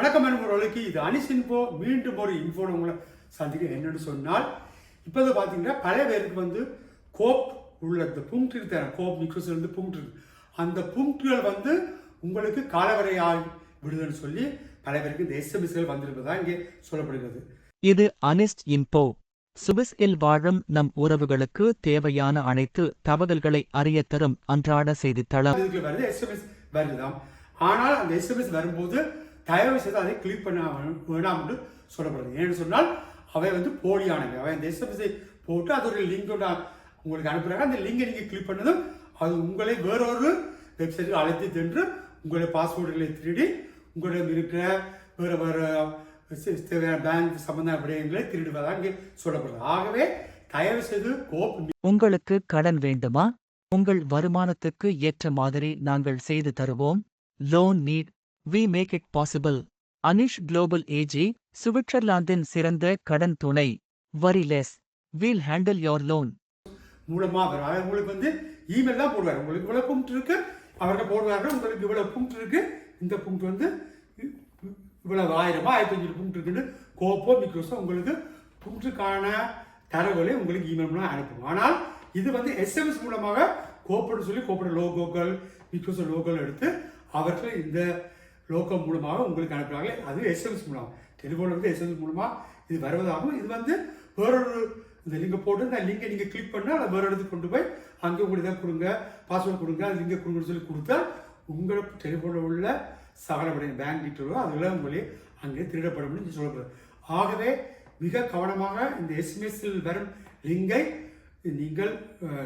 வணக்கம் நண்பர்களுக்கு இது அனிஸ் இன்ஃபோ மீண்டும் ஒரு இன்ஃபோ உங்களை சந்திக்க என்னன்னு சொன்னால் இப்போ வந்து பார்த்தீங்கன்னா பல பேருக்கு வந்து கோப் உள்ள இந்த புங்க்ட் இருக்கு கோப் மிக்ரோஸ் இருந்து புங்க்ட் இருக்கு. அந்த புங்க்டுகள் வந்து உங்களுக்கு காலவரையாகி விடுதுன்னு சொல்லி பல பேருக்கு இந்த எஸ்எம்எஸ்கள் வந்திருப்பதா இங்கே சொல்லப்படுகிறது. இது அனிஸ்ட் இன்போ. சுவிஸ் இல் வாழும் நம் உறவுகளுக்கு தேவையான அனைத்து தகவல்களை அறியத் தரும் அன்றாட செய்தித்தளம். வருது எஸ்எம்எஸ் வருதுதாம் ஆனால் அந்த எஸ்எம்எஸ் வரும்போது தயவு செய்து அதை கிளிக் பண்ண வேண்டாம் என்று சொல்லப்படுது ஏன்னு சொன்னால் அவை வந்து போலியானவை. அவை அந்த எஸ்எம்எஸ்ஐ போட்டு அது ஒரு லிங்க் உங்களுக்கு அனுப்புகிறாங்க அந்த லிங்கை நீங்கள் கிளிக் பண்ணதும் அது உங்களை வேறொரு வெப்சைட்டுக்கு அழைத்து சென்று உங்களுடைய பாஸ்வேர்டுகளை திருடி உங்களிடம் இருக்கிற வேறு வேறு தேவையான பேங்க் சம்பந்த விடயங்களை திருடுவதாக இங்கே சொல்லப்படுது ஆகவே தயவு செய்து கோப் உங்களுக்கு கடன் வேண்டுமா? உங்கள் வருமானத்துக்கு ஏற்ற மாதிரி நாங்கள் செய்து தருவோம். Loan need we make it possible Anish global AG சுவிட்சர்லாந்தின் சிறந்த கடன் துணை worry less we'll handle your loan மூலமாக உங்களுக்கு வந்து இமெயில் தான் போடுவார் உங்களுக்கு இவ்வளவு புங்க்ட் இருக்கு. அவர்கிட்ட போடுவார்கள் உங்களுக்கு இவ்வளவு புங்க்ட் இருக்கு. இந்த புங்க்ட் வந்து இவ்வளவு ஆயிரமா ஆயிரத்தி அஞ்சூறு புங்க்ட் இருக்குன்னு கோப்போ மிக்ரோஸோ உங்களுக்கு புங்க்டுக்கான தரவுகளை உங்களுக்கு இமெயில் மூலம் அனுப்பும். ஆனால் இது வந்து எஸ்எம்எஸ் மூலமாக கோப்போடு சொல்லி கோப்போட லோகோக்கள் மிக்ரோஸோ லோகோக்கள் எடுத்து அவர்கள் இந்த லோகோ மூலமாக உங்களுக்கு அனுப்புறாங்க அது எஸ்எம்எஸ் மூலம் டெலிஃபோன் வந்து எஸ்எம்எஸ் மூலமாக இது வருவதாகவும் இது வந்து வேறொரு இந்த லிங்கை போட்டு இந்த லிங்கை நீங்கள் கிளிக் பண்ணால் அதை வேறு இடத்துக்கு கொண்டு போய் அங்கே உங்களுக்கு இதை கொடுங்க பாஸ்வேர்டு கொடுங்க அது லிங்கை கொடுங்கன்னு சொல்லி கொடுத்தா உங்களோட டெலிஃபோனில் உள்ள சகலப்படைய பேங்க் டீட்டெயிலோ அதெல்லாம் உங்களே அங்கே திருடப்படும் சொல்லப்படுது. ஆகவே மிக கவனமாக இந்த எஸ்எம்எஸ்ஸில் வரும் லிங்கை நீங்கள்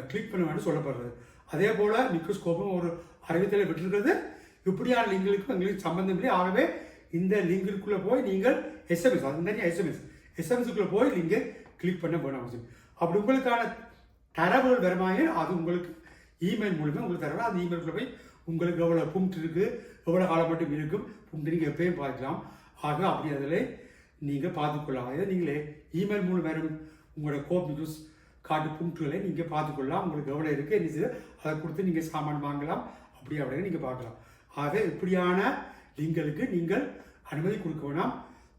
கிளிக் பண்ண வேண்டும் சொல்லப்படுறது அதே போல் மிக்ரோஸ்கோப்பும் ஒரு அறிவித்தலை விட்டுருக்கிறது இப்படியான லிங்கிற்கும் எங்களுக்கு சம்மந்தம் இல்லை. ஆகவே இந்த லிங்கிற்குள்ளே போய் நீங்கள் எஸ்எம்எஸ் அது நிறைய எஸ்எம்எஸ் எஸ்எம்எஸ்க்குள்ளே போய் நீங்கள் கிளிக் பண்ண வேணும் அவசியம் அப்படி உங்களுக்கான தரவுகள் வருமாங்க அது உங்களுக்கு இமெயில் மூலமாக உங்களுக்கு தரவா அந்த இமெயிலுக்குள்ள போய் உங்களுக்கு எவ்வளோ புங்க்ட் இருக்குது எவ்வளோ காலம் மட்டும் இருக்கும் புங்க்ட் நீங்கள் எப்பயும் பார்க்கலாம். ஆக அப்படி அதில் நீங்கள் பார்த்துக்கொள்ளலாம். இதை நீங்களே இமெயில் மூலம் வரும் உங்களோட கோப் நியூஸ் காட்டு புங்க்டுகளை நீங்கள் பார்த்துக்கொள்ளலாம். உங்களுக்கு எவ்வளோ இருக்குது என்ன செய்யுது அதை கொடுத்து நீங்கள் சாமான் வாங்கலாம். அப்படி அப்படின்னு நீங்கள் பார்க்கலாம். ஆக இப்படியான லிங்களுக்கு நீங்கள் அனுமதி கொடுக்க வேணாம்.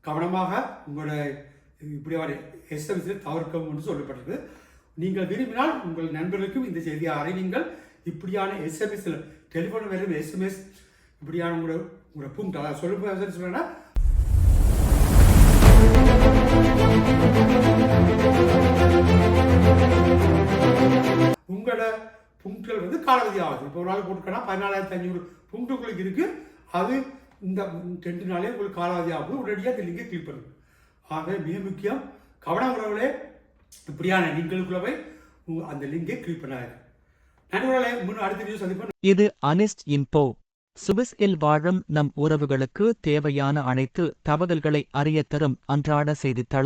கவனமாக உங்களோட இப்படியான எஸ்எம்எஸ் தவிர்க்கவும் என்று சொல்லப்பட்டிருக்கு நீங்கள் விரும்பினால் உங்கள் நண்பர்களுக்கும் இந்த செய்தியை அறிவிங்கள். இப்படியான எஸ்எம்எஸ் டெலிஃபோன் வரும் எஸ்எம்எஸ் இப்படியான உங்களோட உங்களோட புங்க் அதாவது சொல்ல புங்க்கள் வந்து காலாவதி ஆகுது. இப்போ ஒரு நாள் போட்டுக்கனா பதினாலாயிரத்தி ஐநூறு புங்க்ட் உங்களுக்கு இருக்கு. அது இந்த ரெண்டு நாளே உங்களுக்கு காலாவதி ஆகுது. உடனடியாக அந்த லிங்கை கிளிக் பண்ணுங்க. ஆக மிக முக்கியம் கவனம் உறவுகளே இப்படியான லிங்களுக்குள்ள போய் அந்த லிங்கை கிளிக் பண்ணாது நண்பர்களே முன் அடுத்த வீடியோ சந்திப்போம். இது அனிஸ்ட் இன்போ. சுவிஸ் இல் வாழும் நம் உறவுகளுக்கு தேவையான அனைத்து தகவல்களை அறிய தரும் அன்றாட செய்தித்தளம்.